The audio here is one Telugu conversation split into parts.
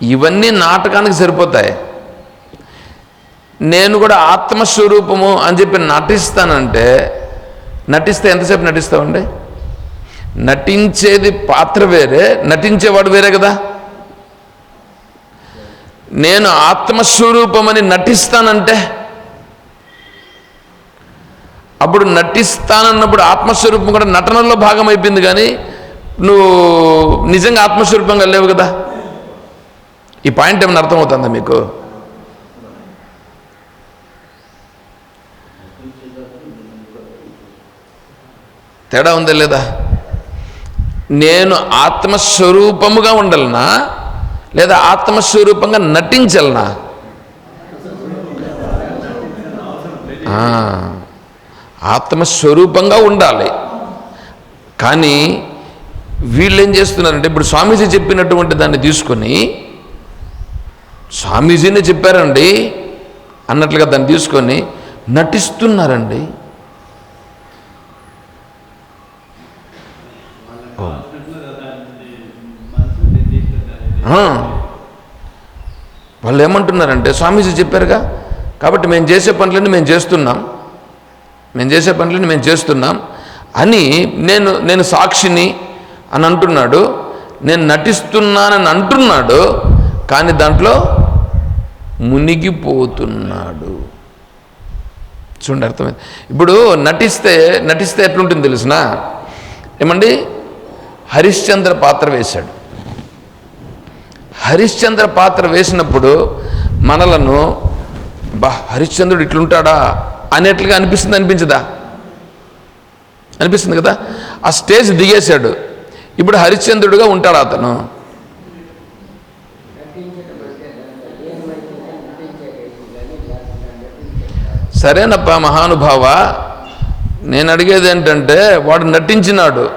ఇవన్నీ నాటకానికి సరిపోతాయి. నేను కూడా ఆత్మస్వరూపము అని చెప్పి నటిస్తానంటే నటిస్తే ఎంతసేపు నటిస్తామండి నటించేది పాత్ర వేరే నటించేవాడు వేరే కదా? నేను ఆత్మస్వరూపమని నటిస్తానంటే అప్పుడు నటిస్తానన్నప్పుడు ఆత్మస్వరూపం కూడా నటనలో భాగం అయిపోయింది కానీ నువ్వు నిజంగా ఆత్మస్వరూపంగా లేవు కదా? ఈ పాయింట్ ఏమైనా అర్థమవుతుందా మీకు? తేడా ఉందా లేదా? నేను ఆత్మస్వరూపముగా ఉండాలనా? లేదా ఆత్మస్వరూపంగా నటించాలనా? ఆత్మస్వరూపంగా ఉండాలి. కానీ వీళ్ళు ఏం చేస్తున్నారంటే ఇప్పుడు స్వామీజీ చెప్పినటువంటి దాన్ని తీసుకొని స్వామీజీనే చెప్పారండి అన్నట్లుగా దాన్ని తీసుకొని నటిస్తున్నారండి. వాళ్ళు ఏమంటున్నారంటే స్వామీజీ చెప్పారుగా కాబట్టి మేము చేసే పనులన్నీ మేము చేస్తున్నాం. మేము చేసే పనులన్నీ మేము చేస్తున్నాం. అని నేను నేను సాక్షిని అని అంటున్నాడు. నేను నటిస్తున్నానని అంటున్నాడు కానీ దాంట్లో మునిగిపోతున్నాడు. చూడండి అర్థమైంది. ఇప్పుడు నటిస్తే నటిస్తే ఎట్లుంటుంది తెలుసిన? ఏమండి? హరిశ్చంద్ర పాత్ర వేశాడు. హరిశ్చంద్ర పాత్ర వేసినప్పుడు మనలను బా హరిశ్చంద్రుడు ఇట్లుంటాడా? అనేట్లుగా అనిపిస్తుంది అనిపించదా? అనిపిస్తుంది కదా? ఆ స్టేజ్ దిగేశాడు. ఇప్పుడు హరిశ్చంద్రుడుగా ఉంటాడు అతను. సరేనప్ప మహానుభావ నేను అడిగేది ఏంటంటే వాడు నటించినాడు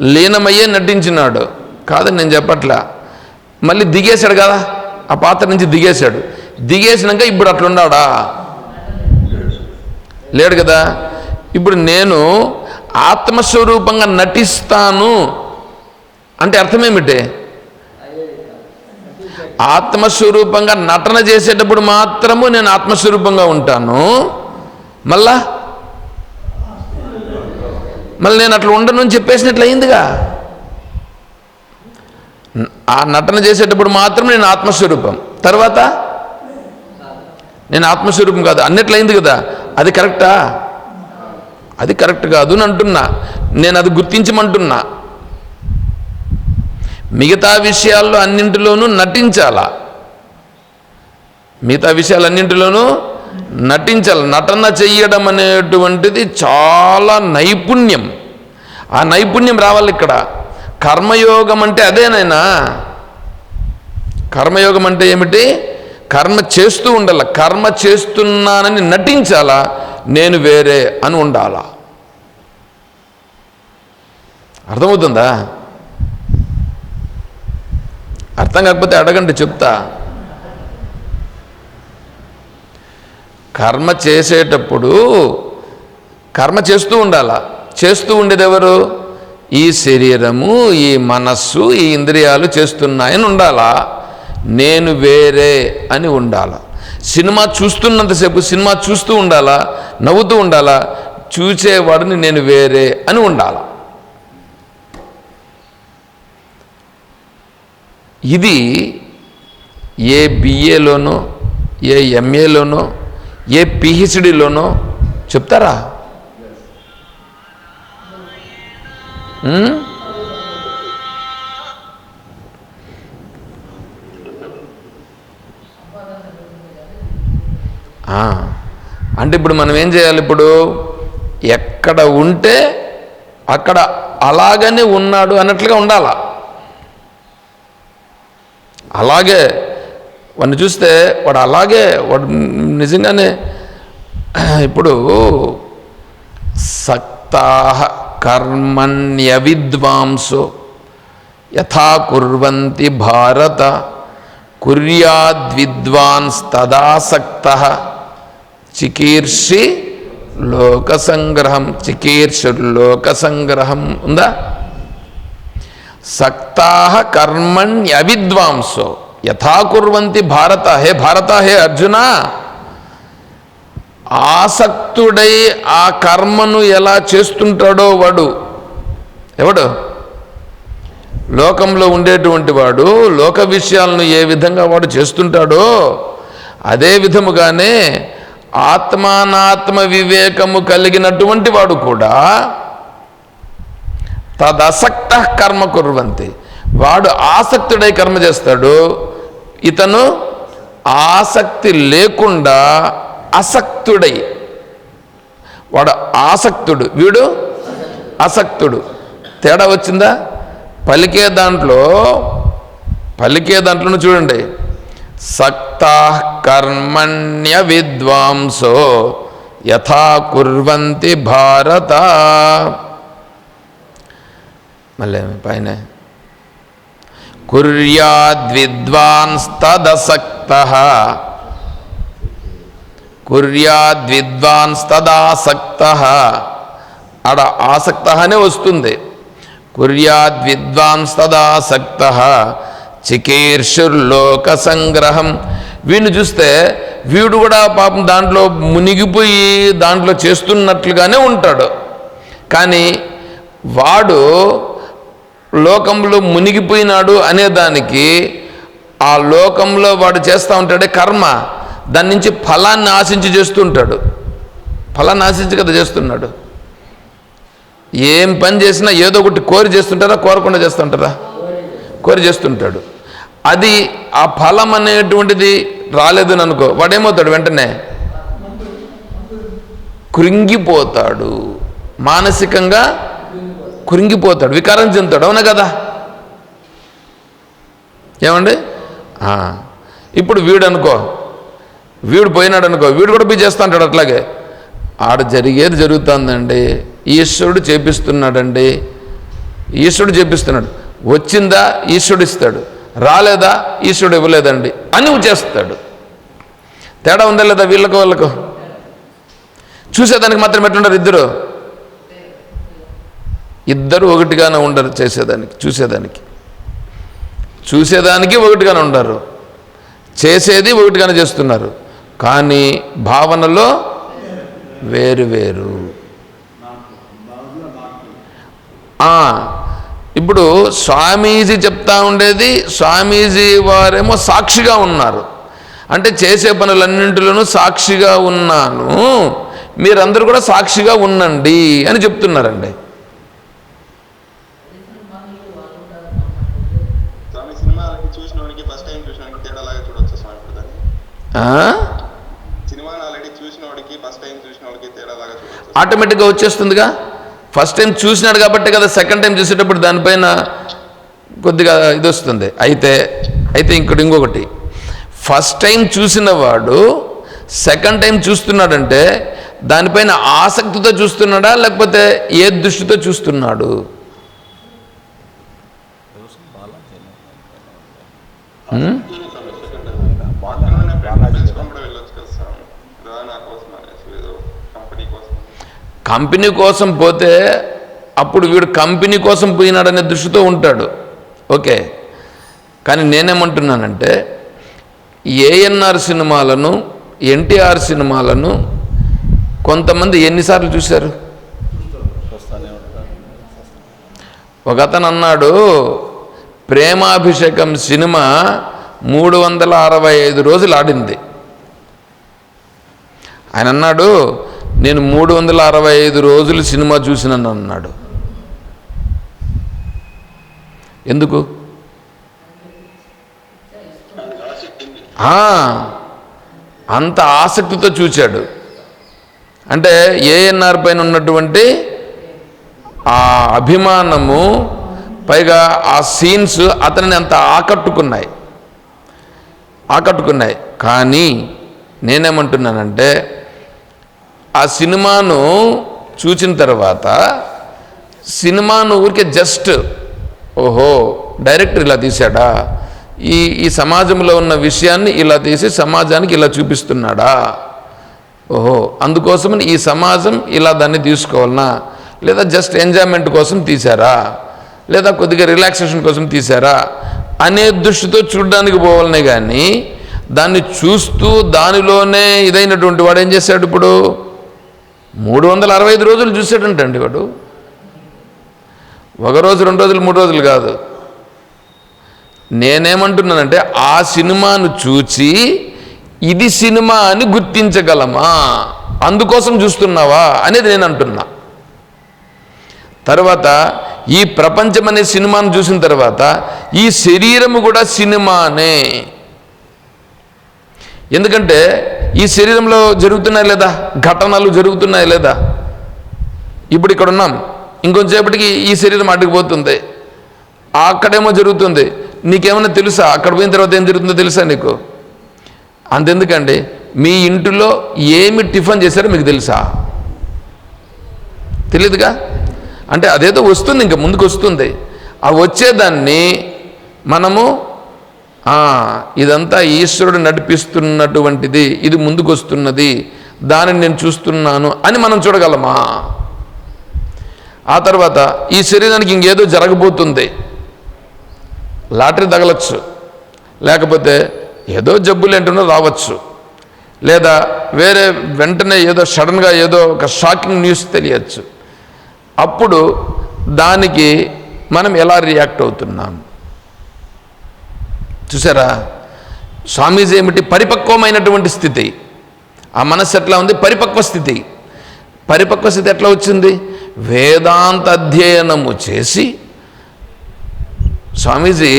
లీనమయ్యే నటించినాడు. కాదని నేను చెప్పట్లా. మళ్ళీ దిగేశాడు కదా ఆ పాత్ర నుంచి దిగేశాడు. దిగేసినాక ఇప్పుడు అట్లున్నాడా? లేడు కదా. ఇప్పుడు నేను ఆత్మస్వరూపంగా నటిస్తాను అంటే అర్థమేమిటి? ఆత్మస్వరూపంగా నటన చేసేటప్పుడు మాత్రము నేను ఆత్మస్వరూపంగా ఉంటాను. మళ్ళా? మళ్ళీ నేను అట్లా ఉండను అని చెప్పేసినట్లు అయిందిగా. ఆ నటన చేసేటప్పుడు మాత్రం నేను ఆత్మస్వరూపం. తర్వాత? నేను ఆత్మస్వరూపం కాదు అన్నట్లయింది కదా. అది కరెక్టా? అది కరెక్ట్ కాదు అని అంటున్నా. నేను అది గుర్తించమంటున్నా. మిగతా విషయాల్లో అన్నింటిలోనూ నటించాలా? మిగతా విషయాలన్నింటిలోనూ నటించాలి. నటన చెయ్యడం అనేటువంటిది చాలా నైపుణ్యం. ఆ నైపుణ్యం రావాలి ఇక్కడ. కర్మయోగం అంటే అదేనైనా కర్మయోగం అంటే ఏమిటి? కర్మ చేస్తూ ఉండాల. కర్మ చేస్తున్నానని నటించాలా? నేను వేరే అని ఉండాలా? అర్థమవుతుందా? అర్థం కాకపోతే అడగండి చెప్తా. కర్మ చేసేటప్పుడు కర్మ చేస్తూ ఉండాలా? చేస్తూ ఉండేది ఎవరు? ఈ శరీరము ఈ మనస్సు ఈ ఇంద్రియాలు చేస్తున్నాయని ఉండాలా? నేను వేరే అని ఉండాలా? సినిమా చూస్తున్నంతసేపు సినిమా చూస్తూ ఉండాలా? నవ్వుతూ ఉండాలా? చూసేవాడిని నేను వేరే అని ఉండాలా? ఇది ఏ బిఏలోనో ఏ ఎంఏలోనో ఏ పిహెచ్డిలోనో చెప్తారా? ఉమ్? ఆ, అంటే ఇప్పుడు మనం ఏం చేయాలి ఇప్పుడు? ఎక్కడ ఉంటే అక్కడ అలాగనే ఉన్నాడు అన్నట్లుగా ఉండాలా? అలాగే వాడిని చూస్తే వాడు అలాగే వాడు నిజంగానే ఇప్పుడు సక్తాహ కర్మణ్య విద్వాంసు యథా కుర్వంతి భారత కుర్యాద్విద్వాన్స్ తదాసక్త చికీర్షి లోకసంగ్రహం సంగ్రహం లోకసంగ్రహం సంగ్రహం ఉందా సక్తాహ కర్మణ్యవిద్వాంసో యథాకుర్వంతి భారత హే భారత హే అర్జున! ఆసక్తుడై ఆ కర్మను ఎలా చేస్తుంటాడో వాడు. ఎవడు? లోకంలో ఉండేటువంటి వాడు లోక విషయాలను ఏ విధంగా వాడు చేస్తుంటాడో అదే విధముగానే ఆత్మానాత్మ వివేకము కలిగినటువంటి వాడు కూడా తదసక్త కర్మ కుర్వంతి. వాడు ఆసక్తుడై కర్మ చేస్తాడు ఇతను ఆసక్తి లేకుండా అసక్తుడై. వాడు ఆసక్తుడు. వీడు అసక్తుడు. తేడా వచ్చిందా? పలికే దాంట్లో పలికే దాంట్లో చూడండి. సక్తా కర్మణ్య విద్వాంసో యథా కుర్వంతి భారత. మళ్ళీ పైన కుర్యాద్విద్వాంస్తదసక్త కుర్యాద్విద్వాంస్తదాసక్త ఆడ ఆసక్త అనే వస్తుంది కుర్యాద్విద్వాంస్తదాసక్త చికీర్షుర్లోక సంగ్రహం వీడిని చూస్తే వీడు కూడా పాపం దాంట్లో మునిగిపోయి దాంట్లో చేస్తున్నట్లుగానే ఉంటాడు. కానీ వాడు లోకంలో మునిగిపోయినాడు అనేదానికి ఆ లోకంలో వాడు చేస్తూ ఉంటాడే కర్మ. దాని నుంచి ఫలాన్ని ఆశించి చేస్తూ ఉంటాడు ఫలాన్ని ఆశించి కదా చేస్తున్నాడు. ఏం పని చేసినా ఏదో ఒకటి కోరి చేస్తుంటారా కోరకుండా చేస్తుంటారా కోరి చేస్తుంటాడు. అది ఆ ఫలం అనేటువంటిది రాలేదని అనుకో వాడేమవుతాడు వెంటనే? కృంగిపోతాడు. మానసికంగా కురింగిపోతాడు వికారం చెందుతాడు అవునా కదా? ఏమండి? ఇప్పుడు వీడు అనుకో వీడు పోయినాడు అనుకో వీడు కూడా పోయి చేస్తా అంటాడు అట్లాగే. ఆడ జరిగేది జరుగుతుందండి ఈశ్వరుడు చేపిస్తున్నాడండి ఈశ్వరుడు చేపిస్తున్నాడు. వచ్చిందా ఈశ్వరుడు ఇస్తాడు. రాలేదా ఈశ్వరుడు ఇవ్వలేదండి అని చేస్తాడు. తేడా ఉందా లేదా వీళ్ళకు వాళ్ళకు? చూసేదానికి మాత్రం ఎట్లుంటారు ఇద్దరు? ఇద్దరు ఒకటిగానే ఉండరు చేసేదానికి చూసేదానికి. చూసేదానికి ఒకటిగానే ఉండరు. చేసేది ఒకటిగానే చేస్తున్నారు. కానీ భావనలో వేరు వేరు. ఇప్పుడు స్వామీజీ చెప్తా ఉండేది స్వామీజీ వారేమో సాక్షిగా ఉన్నారు. అంటే చేసే పనులన్నింటిలోనూ సాక్షిగా ఉన్నాను. మీరందరూ కూడా సాక్షిగా ఉండండి అని చెప్తున్నారండి స్వామి సినిమాలకి చూసిన వాడికి ఫస్ట్ టైం చూసిన వాడికి తేడాలాగా చూడొచ్చు స్వామి ఇప్పుడు దాన్ని ఆ? సినిమాని ఆల్రెడీ చూసిన వాడికి ఫస్ట్ టైం చూసిన వాడికి తేడాలాగా చూడొచ్చు ఆటోమేటిక్గా వచ్చేస్తుందిగా. ఫస్ట్ టైం చూసినాడు కాబట్టి కదా సెకండ్ టైం చూసేటప్పుడు దానిపైన కొద్దిగా ఇది వస్తుంది అయితే అయితే ఇంకోటి ఇంకొకటి. ఫస్ట్ టైం చూసిన వాడు సెకండ్ టైం చూస్తున్నాడంటే దానిపైన ఆసక్తితో చూస్తున్నాడా లేకపోతే ఏ దృష్టితో చూస్తున్నాడు ఫ్రెండ్స్ కూడా వెళ్ళొచ్చు కదా స్వామి రా నా కోసం అనేసి ఏదో కంపెనీ కోసం కంపెనీ కోసం పోతే అప్పుడు వీడు కంపెనీ కోసం పోయినాడనే దృష్టితో ఉంటాడు. ఓకే. కానీ నేనేమంటున్నానంటే ఏఎన్ఆర్ సినిమాలను ఎన్టీఆర్ సినిమాలను కొంతమంది ఎన్నిసార్లు చూశారు? ఒక అతను అన్నాడు ప్రేమాభిషేకం సినిమా మూడు వందల అరవై ఐదు రోజులు ఆడింది. ఆయన అన్నాడు నేను మూడు వందల అరవై ఐదు రోజులు సినిమా చూసినాను అన్నాడు. ఎందుకు? అంత ఆసక్తితో చూచాడు. అంటే ఏఎన్ఆర్ పైన ఉన్నటువంటి ఆ అభిమానము పైగా ఆ సీన్స్ అతనిని అంత ఆకట్టుకున్నాయి. ఆకట్టుకున్నాయి. కానీ నేనేమంటున్నానంటే ఆ సినిమాను చూసిన తర్వాత సినిమాను ఊరికే జస్ట్ ఓహో డైరెక్టర్ ఇలా తీశాడా? ఈ ఈ సమాజంలో ఉన్న విషయాన్ని ఇలా తీసి సమాజానికి ఇలా చూపిస్తున్నాడా? ఓహో అందుకోసమని ఈ సమాజం ఇలా దాన్ని తీసుకోవాలనా? లేదా జస్ట్ ఎంజాయ్మెంట్ కోసం తీశారా? లేదా కొద్దిగా రిలాక్సేషన్ కోసం తీశారా? అనే దృష్టితో చూడడానికి పోవాలనే కానీ దాన్ని చూస్తూ దానిలోనే ఇదైనటువంటి వాడు ఏం చేశాడు ఇప్పుడు? మూడు వందల అరవై ఐదు రోజులు చూసేటంటండి వాడు. ఒక రోజు రెండు రోజులు మూడు రోజులు కాదు. నేనేమంటున్నానంటే ఆ సినిమాను చూచి ఇది సినిమా అని గుర్తించగలమా? అందుకోసం చూస్తున్నావా? అనేది నేను అంటున్నా తర్వాత ఈ ప్రపంచం అనే సినిమాను చూసిన తర్వాత ఈ శరీరము కూడా సినిమానే. ఎందుకంటే ఈ శరీరంలో జరుగుతున్నాయి లేదా? ఘటనలు జరుగుతున్నాయి లేదా? ఇప్పుడు ఇక్కడ ఉన్నాం. ఇంకొంచేపటికి ఈ శరీరం అడ్డుకుపోతుంది అక్కడేమో జరుగుతుంది. నీకేమైనా తెలుసా? అక్కడ పోయిన తర్వాత ఏం జరుగుతుందో తెలుసా నీకు? అంతెందుకండి. మీ ఇంటిలో ఏమి టిఫిన్ చేశారో మీకు తెలుసా? తెలియదుగా అంటే అదేదో వస్తుంది ఇంకా ముందుకు వస్తుంది ఆ వచ్చేదాన్ని మనము ఇదంతా ఈశ్వరుడు నడిపిస్తున్నటువంటిది ఇది ముందుకు వస్తున్నది దానిని నేను చూస్తున్నాను అని మనం చూడగలమా? ఆ తర్వాత ఈ శరీరానికి ఇంకేదో జరగబోతుంది. లాటరీ తగలచ్చు. లేకపోతే ఏదో జబ్బులు ఏంటనో రావచ్చు. లేదా వేరే వెంటనే ఏదో సడన్గా ఏదో ఒక షాకింగ్ న్యూస్ తెలియచ్చు. అప్పుడు దానికి మనం ఎలా రియాక్ట్ అవుతున్నాం? చూసారా? స్వామీజీ ఏమిటి పరిపక్వమైనటువంటి స్థితి? ఆ మనస్సు ఎట్లా ఉంది? పరిపక్వ స్థితి. పరిపక్వ స్థితి ఎట్లా వచ్చింది? వేదాంత అధ్యయనము చేసి స్వామీజీ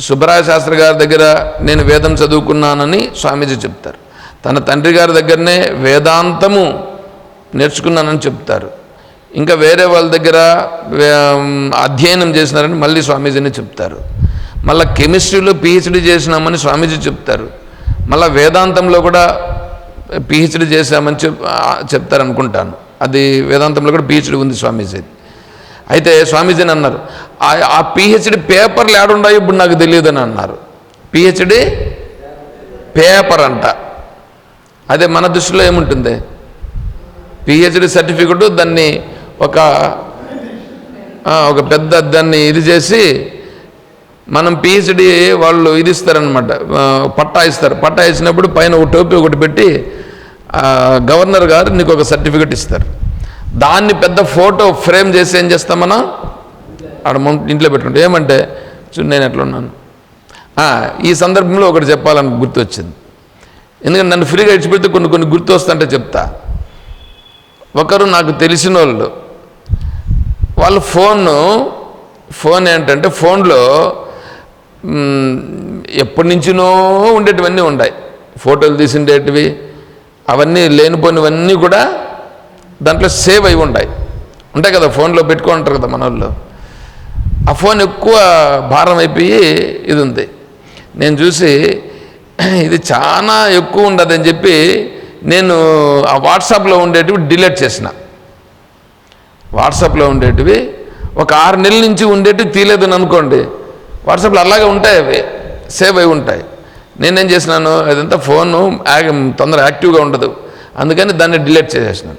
సుబ్బరాయ శాస్త్రి గారి దగ్గర నేను వేదం చదువుకున్నానని స్వామీజీ చెప్తారు. తన తండ్రి గారి దగ్గరనే వేదాంతము నేర్చుకున్నానని చెప్తారు. ఇంకా వేరే వాళ్ళ దగ్గర అధ్యయనం చేసినారని మళ్ళీ స్వామీజీని చెప్తారు. మళ్ళీ కెమిస్ట్రీలో పిహెచ్డి చేసినామని స్వామీజీ చెప్తారు. మళ్ళీ వేదాంతంలో కూడా పిహెచ్డి చేశామని చెప్ చెప్తారనుకుంటాను. అది వేదాంతంలో కూడా పిహెచ్డి ఉంది స్వామీజీ. అయితే స్వామీజీని అన్నారు ఆ- ఆ పిహెచ్డి పేపర్లు ఏడున్నాయో ఇప్పుడు నాకు తెలియదని అన్నారు. పిహెచ్డి పేపర్ అంట. అదే మన దృష్టిలో ఏముంటుంది? పిహెచ్డి సర్టిఫికెట్ దాన్ని ఒక ఒక పెద్ద దాన్ని ఇది చేసి మనం పిహెచ్డి వాళ్ళు ఇది ఇస్తారనమాట పట్టా ఇస్తారు. పట్టా ఇచ్చినప్పుడు పైన ఒక టోపీ ఒకటి పెట్టి గవర్నర్ గారు నీకు ఒక సర్టిఫికెట్ ఇస్తారు. దాన్ని పెద్ద ఫోటో ఫ్రేమ్ చేసి ఏం చేస్తాం మనం? ఆడ ఇంట్లో పెట్టుకుంటాం. ఏమంటే చూడు నేను ఎట్లున్నాను ఈ సందర్భంలో ఒకటి చెప్పాలని గుర్తు వచ్చింది ఎందుకంటే నన్ను ఫ్రీగా ఇచ్చిపెడితే కొన్ని కొన్ని గుర్తు వస్తుంటే చెప్తా. ఒకరు నాకు తెలిసిన వాళ్ళు వాళ్ళ ఫోన్ ఫోన్ ఏంటంటే ఫోన్లో ఎప్పటి నుంచినో ఉండేటివన్నీ ఉంటాయి. ఫోటోలు తీసిండేటివి అవన్నీ లేనిపోయినవన్నీ కూడా దాంట్లో సేవ్ అయి ఉంటాయి. ఉంటాయి కదా ఫోన్లో పెట్టుకుంటారు కదా మన వాళ్ళు ఆ ఫోన్ ఎక్కువ భారం అయిపోయి ఇది ఉంది. నేను చూసి ఇది చాలా ఎక్కువ ఉండదని చెప్పి నేను ఆ వాట్సాప్లో ఉండేటివి డిలీట్ చేసిన. వాట్సాప్లో ఉండేటివి ఒక ఆరు నెలల నుంచి ఉండేటివి తీయలేదని అనుకోండి. వాట్సాప్లో అలాగే ఉంటాయి అవి సేవ్ అయి ఉంటాయి. నేనేం చేసినాను అదంతా ఫోను తొందర యాక్టివ్గా ఉండదు. అందుకని దాన్ని డిలీట్ చేసేసినాను.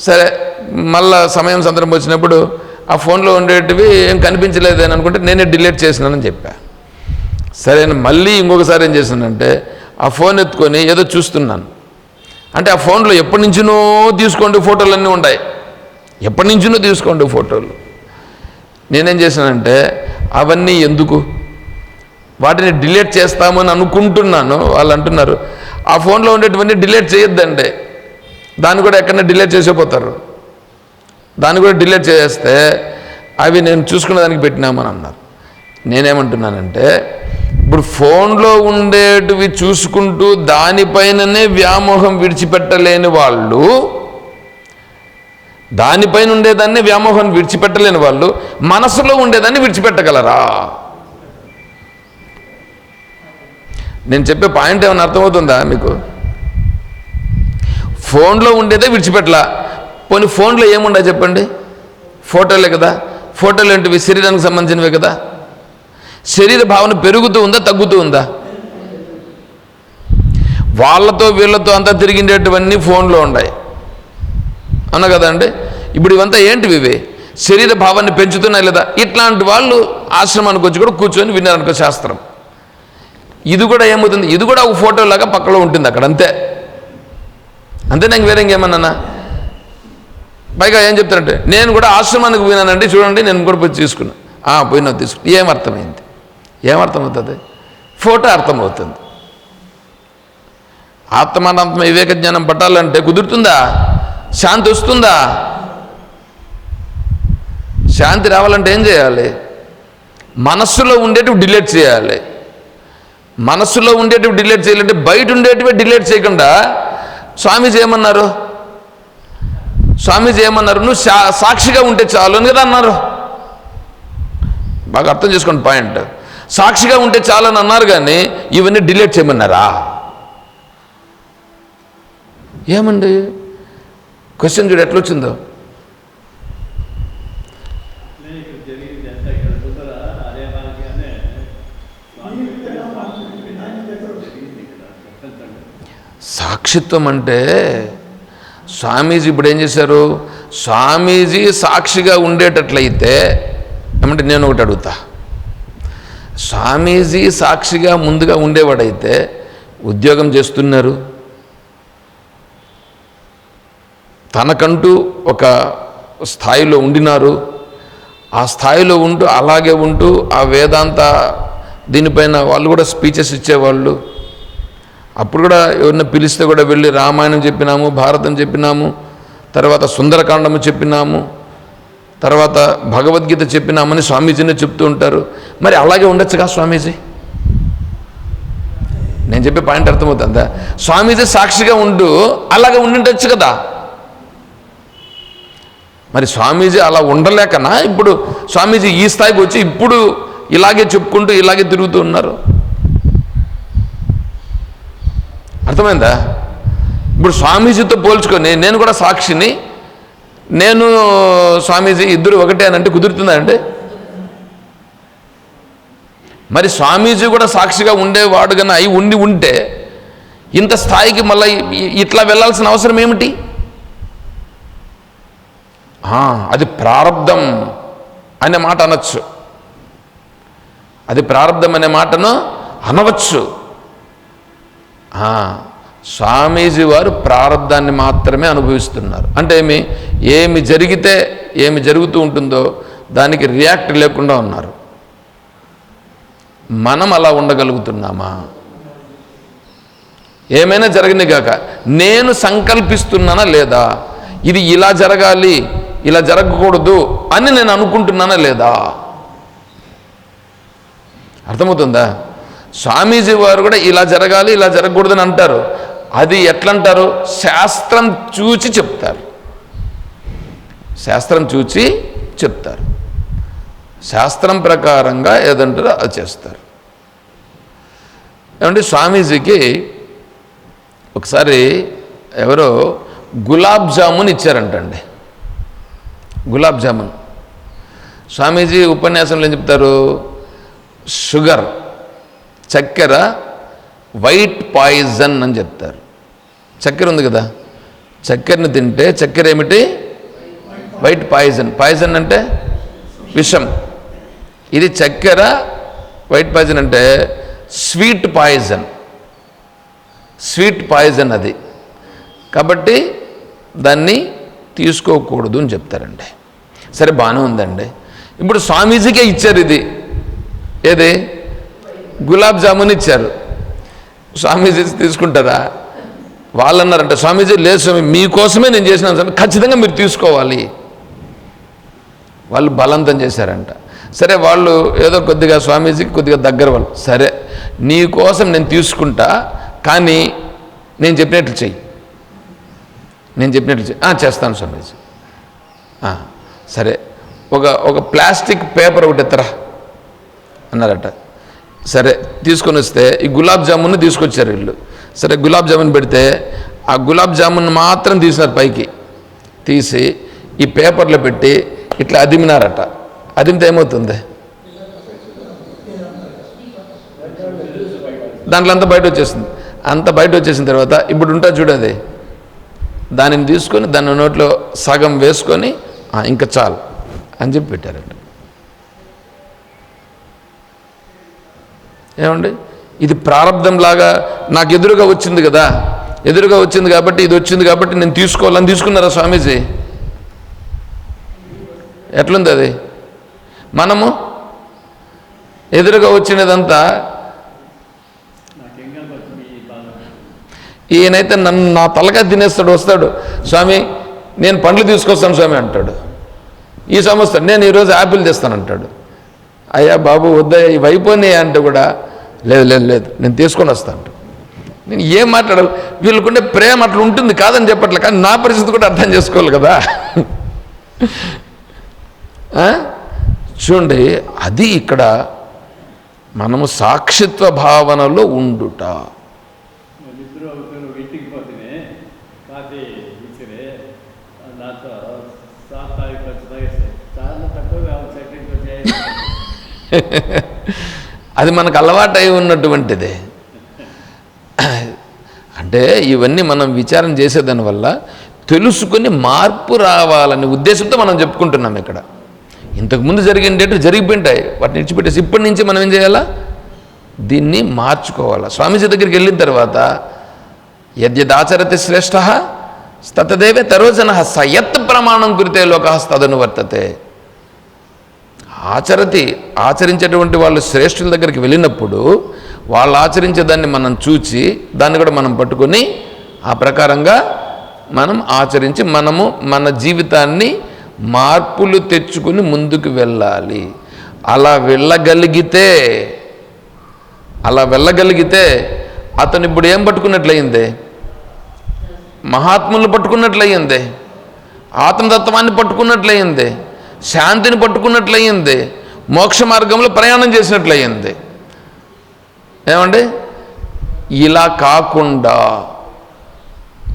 సరే మళ్ళా సమయం సందర్భం వచ్చినప్పుడు ఆ ఫోన్లో ఉండేటివి ఏం కనిపించలేదు అని అనుకుంటే నేనే డిలీట్ చేసినానని చెప్పా. సరే మళ్ళీ ఇంకొకసారి ఏం చేశానంటే ఆ ఫోన్ ఎత్తుకొని ఏదో చూస్తున్నాను. అంటే ఆ ఫోన్లో ఎప్పటి నుంచినో తీసుకోండి ఫోటోలు అన్నీ ఉన్నాయి ఎప్పటి నుంచినో తీసుకోండి ఫోటోలు. నేనేం చేశానంటే అవన్నీ ఎందుకు? వాటిని డిలీట్ చేస్తామని అనుకుంటున్నాను. వాళ్ళు అంటున్నారు ఆ ఫోన్లో ఉండేటివన్నీ డిలీట్ చేయొద్దండి దాన్ని కూడా ఎక్కడన్నా డిలీట్ చేసేపోతారు. దాన్ని కూడా డిలీట్ చేస్తే అవి నేను చూసుకునే దానికి పెట్టినామని అన్నారు. నేనేమంటున్నానంటే ఇప్పుడు ఫోన్లో ఉండేటివి చూసుకుంటూ దానిపైననే వ్యామోహం విడిచిపెట్టలేని వాళ్ళు దానిపైన ఉండేదాన్ని వ్యామోహం విడిచిపెట్టలేని వాళ్ళు మనసులో ఉండేదాన్ని విడిచిపెట్టగలరా? నేను చెప్పే పాయింట్ ఏమైనా అర్థమవుతుందా మీకు? ఫోన్లో ఉండేదే విడిచిపెట్టలా. పోనీ ఫోన్లో ఏముండా చెప్పండి? ఫోటోలే కదా. ఫోటోలు ఏంటివి? శరీరానికి సంబంధించినవే కదా. శరీర భావన పెరుగుతూ ఉందా తగ్గుతూ ఉందా? వాళ్ళతో వీళ్ళతో అంతా తిరిగిండేటివన్నీ ఫోన్లో ఉన్నాయి అవునా కదండి ఇప్పుడు ఇవంతా ఏంటివి ఇవి? శరీర భావాన్ని పెంచుతున్నాయి లేదా? ఇట్లాంటి వాళ్ళు ఆశ్రమానికి వచ్చి కూడా కూర్చొని విన్నారనుకో శాస్త్రం. ఇది కూడా ఏమవుతుంది? ఇది కూడా ఒక ఫోటో లాగా పక్కలో ఉంటుంది అక్కడ అంతే. అంతే నాకు వేరే ఇంకేమన్నా పైగా ఏం చెప్తారంటే నేను కూడా ఆశ్రమానికి పోయినానండి చూడండి నేను కూడా పోయి తీసుకున్నా. పోయినా తీసుకున్నా. ఏమర్థమైంది ఏమర్థమవుతుంది ఫోటో అర్థమవుతుంది. ఆత్మానాత్మ వివేక జ్ఞానం పట్టాలంటే కుదురుతుందా? శాంతి వస్తుందా? శాంతి రావాలంటే ఏం చేయాలి? మనస్సులో ఉండేటివి డిలీట్ చేయాలి. మనస్సులో ఉండేటివి డిలీట్ చేయాలంటే బయట ఉండేటివే డిలీట్ చేయకుండా స్వామీజీ ఏమన్నారు? స్వామీజీ ఏమన్నారు? నువ్వు సా సాక్షిగా ఉంటే చాలు అని కదా అన్నారు. బాగా అర్థం చేసుకోండి పాయింట్. సాక్షిగా ఉంటే చాలు అని అన్నారు కానీ ఇవన్నీ డిలీట్ చేయమన్నారా? ఏమండి? క్వశ్చన్ చూడు ఎట్లా వచ్చిందో? సాక్షిత్వం అంటే స్వామీజీ ఇప్పుడు ఏం చేశారు? స్వామీజీ సాక్షిగా ఉండేటట్లయితే ఏమంటే నేను ఒకటి అడుగుతా. స్వామీజీ సాక్షిగా ముందుగా ఉండేవాడైతే ఉద్యోగం చేస్తున్నారు. తనకంటూ ఒక స్థాయిలో ఉండినారు. ఆ స్థాయిలో ఉంటూ అలాగే ఉంటూ ఆ వేదాంత దీనిపైన వాళ్ళు కూడా స్పీచెస్ ఇచ్చేవాళ్ళు. అప్పుడు కూడా ఎవరిని పిలిస్తే కూడా వెళ్ళి రామాయణం చెప్పినాము భారతం చెప్పినాము తర్వాత సుందరకాండము చెప్పినాము తర్వాత భగవద్గీత చెప్పినామని స్వామీజీనే చెప్తూ ఉంటారు. మరి అలాగే ఉండొచ్చుగా స్వామీజీ? నేను చెప్పే పాయింట్ అర్థమవుతుందా? స్వామీజీ సాక్షిగా ఉంటూ అలాగే ఉండిండొచ్చు కదా? మరి స్వామీజీ అలా ఉండలేకనా? ఇప్పుడు స్వామీజీ ఈ స్థాయికి వచ్చి ఇప్పుడు ఇలాగే చెప్పుకుంటూ ఇలాగే తిరుగుతూ ఉన్నారు? అర్థమైందా? ఇప్పుడు స్వామీజీతో పోల్చుకొని నేను కూడా సాక్షిని నేను స్వామీజీ ఇద్దరు ఒకటే అని అంటే కుదురుతుందా మరి స్వామీజీ కూడా సాక్షిగా ఉండేవాడుగా అయి ఉండి ఉంటే ఇంత స్థాయికి మళ్ళీ ఇట్లా వెళ్ళాల్సిన అవసరం ఏమిటి? అది ప్రారంధం అనే మాట అనొచ్చు. అది ప్రారంధం అనే మాటను అనవచ్చు. స్వామీజీ వారు ప్రారంధాన్ని మాత్రమే అనుభవిస్తున్నారు. అంటే ఏమి ఏమి జరిగితే ఏమి జరుగుతూ ఉంటుందో దానికి రియాక్ట్ లేకుండా ఉన్నారు. మనం అలా ఉండగలుగుతున్నామా? ఏమైనా జరగనిగాక నేను సంకల్పిస్తున్నానా లేదా? ఇది ఇలా జరగాలి. ఇలా జరగకూడదు అని నేను అనుకుంటున్నానా లేదా? అర్థమవుతుందా? స్వామీజీ వారు కూడా ఇలా జరగాలి ఇలా జరగకూడదని అంటారు. అది ఎట్లంటారు? శాస్త్రం చూచి చెప్తారు. శాస్త్రం చూచి చెప్తారు. శాస్త్రం ప్రకారంగా ఏదంటారో అది చేస్తారు. ఏమంటే స్వామీజీకి ఒకసారి ఎవరో గులాబ్ జామున్ ఇచ్చారంటండి. గులాబ్ జామున్. స్వామీజీ ఉపన్యాసంలో ఏం చెప్తారు? షుగర్ చక్కెర వైట్ పాయిజన్ అని చెప్తారు. చక్కెర ఉంది కదా? చక్కెరని తింటే చక్కెర ఏమిటి? White poison. పాయిజన్ అంటే విషం. ఇది చక్కెర వైట్ పాయిజన్ అంటే స్వీట్ పాయిజన్. స్వీట్ పాయిజన్ అది. కాబట్టి దాన్ని తీసుకోకూడదు అని చెప్తారండి. సరే బాగానే ఉందండి. ఇప్పుడు స్వామీజీకే ఇచ్చారు ఇది. ఏది? గులాబ్ జామున్ ఇచ్చారు. స్వామీజీ తీసుకుంటారా? వాళ్ళు అన్నారంట స్వామీజీ లేదు స్వామి మీకోసమే నేను చేసినాను స్వామి ఖచ్చితంగా మీరు తీసుకోవాలి. వాళ్ళు బలవంతం చేశారంట. సరే వాళ్ళు ఏదో కొద్దిగా స్వామీజీకి కొద్దిగా దగ్గర వాళ్ళు. సరే నీ కోసం నేను తీసుకుంటా కానీ నేను చెప్పినట్లు చెయ్యి. నేను చెప్పినట్లు చేస్తాను స్వామీజీ. సరే. ఒక ఒక ప్లాస్టిక్ పేపర్ ఒకటి ఎత్తరా? అన్నారట. సరే తీసుకొని వస్తే ఈ గులాబ్ జామున్ తీసుకొచ్చారు వీళ్ళు. సరే గులాబ్ జామున్ పెడితే ఆ గులాబ్ జామున్ మాత్రం తీసినారు పైకి. తీసి ఈ పేపర్లో పెట్టి ఇట్లా అదిమినారట. అదిమితే ఏమవుతుంది? దాంట్లో అంతా బయట వచ్చేస్తుంది అంత బయట వచ్చేసిన తర్వాత ఇప్పుడు ఉంటా చూడది దానిని తీసుకొని దాని నోట్లో సగం వేసుకొని ఇంకా చాలు అని చెప్పి పెట్టారట. ఏమండి? ఇది ప్రారంధంలాగా నాకు ఎదురుగా వచ్చింది కదా. ఎదురుగా వచ్చింది కాబట్టి ఇది వచ్చింది కాబట్టి నేను తీసుకోవాలని తీసుకున్నారా స్వామీజీ? ఎట్లుంది అది? మనము ఎదురుగా వచ్చినదంతా నాకేం కనపడుతుంది ఈ బాధ ఈయనైతే నన్ను నా తలగా తినేస్తాడు వస్తాడు. స్వామి నేను పండ్లు తీసుకొస్తాను స్వామి అంటాడు. ఈ సంవత్సరం నేను ఈరోజు యాపిల్ తెస్తాను అంటాడు అయ్యా బాబు వద్దయ్యా ఇవి అయిపోయినాయి అంటే కూడా లేదు లేదు లేదు నేను తీసుకొని వస్తాను నేను ఏం మాట్లాడాలి? వీళ్ళకుండే ప్రేమ అట్లా ఉంటుంది కాదని చెప్పట్లే కానీ నా పరిస్థితి కూడా అర్థం చేసుకోవాలి కదా. చూడండి అది ఇక్కడ మనము సాక్షిత్వ భావనలో ఉండుట ఇద్దరు ఒకరు ఇంటికి పోతేనే కాఫీ ఇచ్చిరే దాంతో సార్ తాగి ఖర్చు తాగేస్తారు చాలా తక్కువగా సెకండ్ వచ్చాయి అది మనకు అలవాటై ఉన్నటువంటిదే. అంటే ఇవన్నీ మనం విచారం చేసేదానివల్ల తెలుసుకుని మార్పు రావాలనే ఉద్దేశంతో మనం చెప్పుకుంటున్నాం ఇక్కడ. ఇంతకుముందు జరిగిండేటు జరిగిపోయింటాయి. వాటిని విడిచిపెట్టేసి ఇప్పటి నుంచి మనం ఏం చేయాలా? దీన్ని మార్చుకోవాలా. స్వామీజీ దగ్గరికి వెళ్ళిన తర్వాత యద్యదాచరతి శ్రేష్ఠ తతదేవే తరోజన సయత్ ప్రమాణం కురితే లోక తదను వర్తతే ఆచరతి ఆచరించేటువంటి వాళ్ళు శ్రేష్ఠుల దగ్గరికి వెళ్ళినప్పుడు వాళ్ళు ఆచరించే దాన్ని మనం చూచి దాన్ని కూడా మనం పట్టుకొని ఆ ప్రకారంగా మనం ఆచరించి మనము మన జీవితాన్ని మార్పులు తెచ్చుకుని ముందుకు వెళ్ళాలి. అలా వెళ్ళగలిగితే అలా వెళ్ళగలిగితే అతను ఇప్పుడు ఏం పట్టుకున్నట్లయింది? మహాత్ములు పట్టుకున్నట్లయింది. ఆత్మతత్వాన్ని పట్టుకున్నట్లయింది. శాంతిని పట్టుకున్నట్లయింది. మోక్ష మార్గంలో ప్రయాణం చేసినట్లయింది. ఏమండి? ఇలా కాకుండా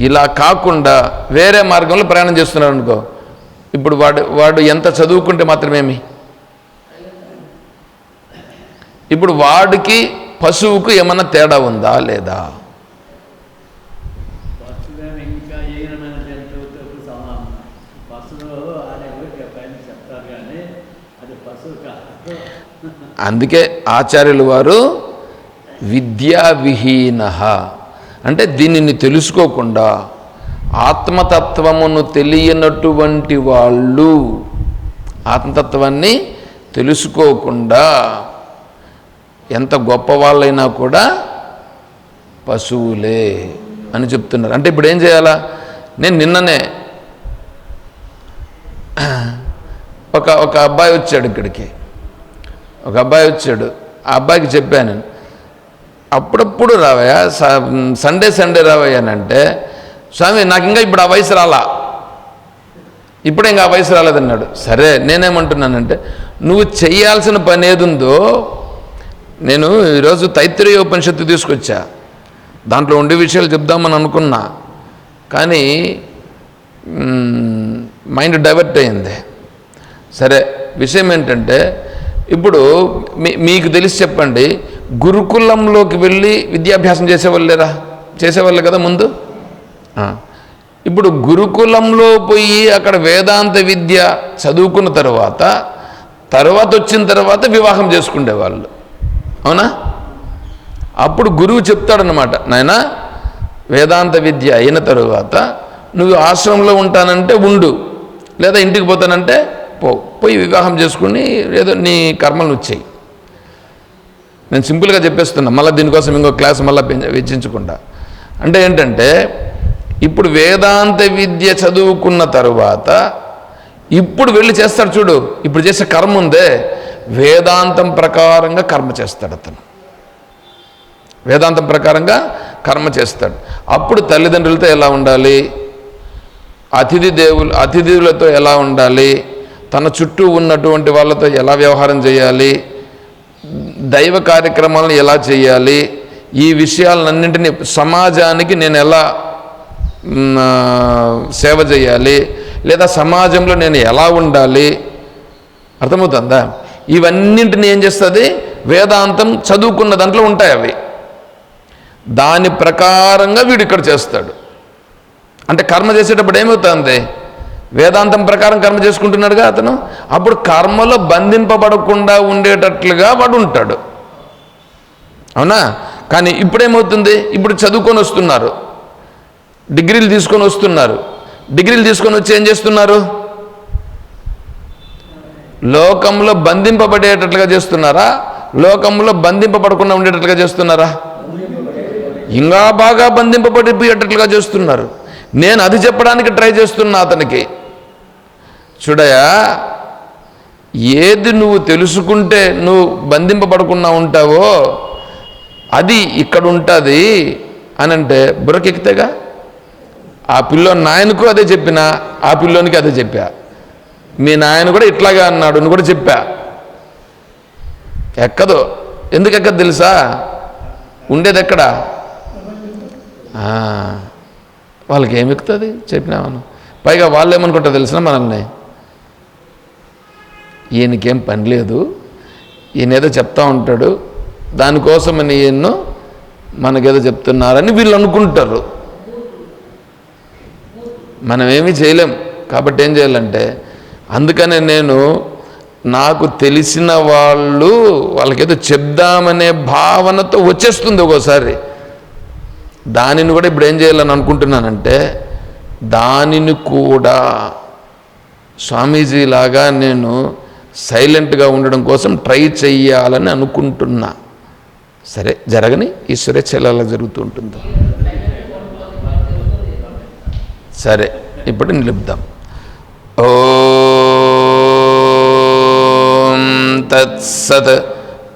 ఇలా కాకుండా వేరే మార్గంలో ప్రయాణం చేస్తున్నాడు అనుకో ఇప్పుడు వాడు వాడు ఎంత చదువుకుంటే మాత్రమేమి? ఇప్పుడు వాడికి పశువుకు ఏమన్నా తేడా ఉందా లేదా బస్సులో ఇంకా హీనమైన జంతువుతో సమానం బస్సులో ఆడే ఊరికి పైన చెప్తారు కానీ అది పశువు కాదు అందుకే ఆచార్యులు వారు విద్యావిహీన. అంటే దీనిని తెలుసుకోకుండా ఆత్మతత్వమును తెలియనటువంటి వాళ్ళు ఆత్మతత్వాన్ని తెలుసుకోకుండా ఎంత గొప్ప వాళ్ళైనా కూడా పశువులే అని చెప్తున్నారు. అంటే ఇప్పుడు ఏం చేయాలా? నేను నిన్ననే ఒక ఒక అబ్బాయి వచ్చాడు ఇక్కడికి. ఒక అబ్బాయి వచ్చాడు. ఆ అబ్బాయికి చెప్పాను నేను, అప్పుడప్పుడు రావయ్యా స- సండే సండే రావయ్యానంటే స్వామి నాకు ఇంకా ఇప్పుడు ఆ వయసు రాలా? ఇప్పుడు ఇంకా ఆ వయసు రాలేదన్నాడు. సరే నేనేమంటున్నానంటే నువ్వు చేయాల్సిన పని ఏదుందో నేను ఈరోజు తైత్రీయ ఉపనిషత్తు తీసుకొచ్చా. దాంట్లో ఉండే విషయాలు చెప్దామని అనుకున్నా. కానీ మైండ్ డైవర్ట్ అయింది. సరే విషయం ఏంటంటే ఇప్పుడు మీ మీకు తెలిసి చెప్పండి గురుకులంలోకి వెళ్ళి విద్యాభ్యాసం చేసేవాళ్ళు లేరా? చేసేవాళ్ళు కదా ముందు? ఇప్పుడు గురుకులంలో పోయి అక్కడ వేదాంత విద్య చదువుకున్న తర్వాత తర్వాత వచ్చిన తర్వాత వివాహం చేసుకునేవాళ్ళు అవునా? అప్పుడు గురువు చెప్తాడనమాట నాయన వేదాంత విద్య అయిన తరువాత నువ్వు ఆశ్రమంలో ఉంటానంటే ఉండు లేదా ఇంటికి పోతానంటే పో పోయి వివాహం చేసుకుని ఏదో నీ కర్మలు వచ్చాయి. నేను సింపుల్గా చెప్పేస్తున్నా మళ్ళీ దీనికోసం ఇంకో క్లాస్ మళ్ళీ వెచ్చించకుండా. అంటే ఏంటంటే ఇప్పుడు వేదాంత విద్య చదువుకున్న తరువాత ఇప్పుడు వెళ్ళి చేస్తాడు చూడు ఇప్పుడు చేసే కర్మ ఉందే వేదాంతం ప్రకారంగా కర్మ చేస్తాడు అతను. వేదాంతం ప్రకారంగా కర్మ చేస్తాడు. అప్పుడు తల్లిదండ్రులతో ఎలా ఉండాలి? అతిథి దేవులు అతిథులతో ఎలా ఉండాలి? తన చుట్టూ ఉన్నటువంటి వాళ్ళతో ఎలా వ్యవహారం చేయాలి? దైవ కార్యక్రమాలను ఎలా చేయాలి? ఈ విషయాలన్నింటినీ సమాజానికి నేను ఎలా సేవ చేయాలి? లేదా సమాజంలో నేను ఎలా ఉండాలి? అర్థమవుతుందా? ఇవన్నింటిని ఏం చేస్తుంది? వేదాంతం చదువుకున్న దాంట్లో ఉంటాయి అవి. దాని ప్రకారంగా వీడు ఇక్కడ చేస్తాడు. అంటే కర్మ చేసేటప్పుడు ఏమవుతుంది? వేదాంతం ప్రకారం కర్మ చేసుకుంటున్నాడుగా అతను? అప్పుడు కర్మలో బంధింపబడకుండా ఉండేటట్లుగా వాడు ఉంటాడు అవునా? కానీ ఇప్పుడేమవుతుంది? ఇప్పుడు చదువుకొని వస్తున్నారు. డిగ్రీలు తీసుకొని వస్తున్నారు. డిగ్రీలు తీసుకొని వచ్చి ఏం చేస్తున్నారు? లోకంలో బంధింపబడేటట్లుగా చేస్తున్నారా? లోకంలో బంధింపబడకుండా ఉండేటట్లుగా చేస్తున్నారా? ఇంకా బాగా బంధింపబడిపోయేటట్లుగా చేస్తున్నారు. నేను అది చెప్పడానికి ట్రై చేస్తున్నా అతనికి. చూడయా ఏది నువ్వు తెలుసుకుంటే నువ్వు బంధింపబడకుండా ఉంటావో అది ఇక్కడ ఉంటుంది అని అంటే బుర్రకెక్కితేగా? ఆ పిల్లో నాయనకు అదే చెప్పినా ఆ పిల్లోనికి అదే చెప్పా. మీ నాయన కూడా ఇట్లాగే అన్నాడు అని కూడా చెప్పా. ఎక్కదు. ఎందుకు ఎక్కదు తెలుసా? ఉండేది ఎక్కడ? ఆ, వాళ్ళకి ఏమి ఎక్కుతుంది చెప్పినామను పైగా వాళ్ళు ఏమనుకుంటారు తెలిసిన మనల్ని. ఈయనకేం పని లేదు. ఈయన ఏదో చెప్తా ఉంటాడు. దానికోసమని ఈయన్ను మనకేదో చెప్తున్నారని వీళ్ళు అనుకుంటారు. మనం ఏమీ చేయలేం. కాబట్టి ఏం చేయాలంటే అందుకనే నేను నాకు తెలిసిన వాళ్ళు వాళ్ళకేదో చెప్దామనే భావనతో వచ్చేస్తుంది ఒక్కోసారి. దానిని కూడా ఇప్పుడు ఏం చేయాలని అనుకుంటున్నానంటే దానిని కూడా స్వామీజీ లాగా నేను సైలెంట్గా ఉండడం కోసం ట్రై చెయ్యాలని అనుకుంటున్నా. సరే జరగని ఈశ్వరే చెల్లెలా జరుగుతూ ఉంటుంది. సరే ఇప్పుడు నిలుపుదాం. ఓ తత్సత్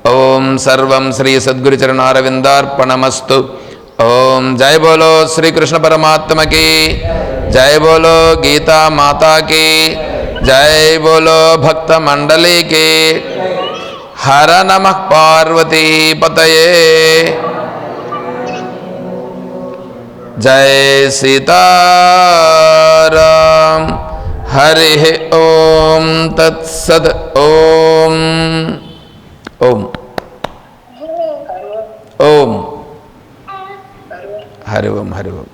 ఓం సర్వం శ్రీ సద్గురుచరణారవిందార్పణమస్తు. ओम। जय बोलो श्री कृष्ण परमात्मा की। जय बोलो गीता माता की। जय बोलो भक्त मंडली की। हर नमः पार्वती पतये। जय सीताराम। हरि ओम। तत्सद ओम। ओम। ओम। ഹരവം ഹരവം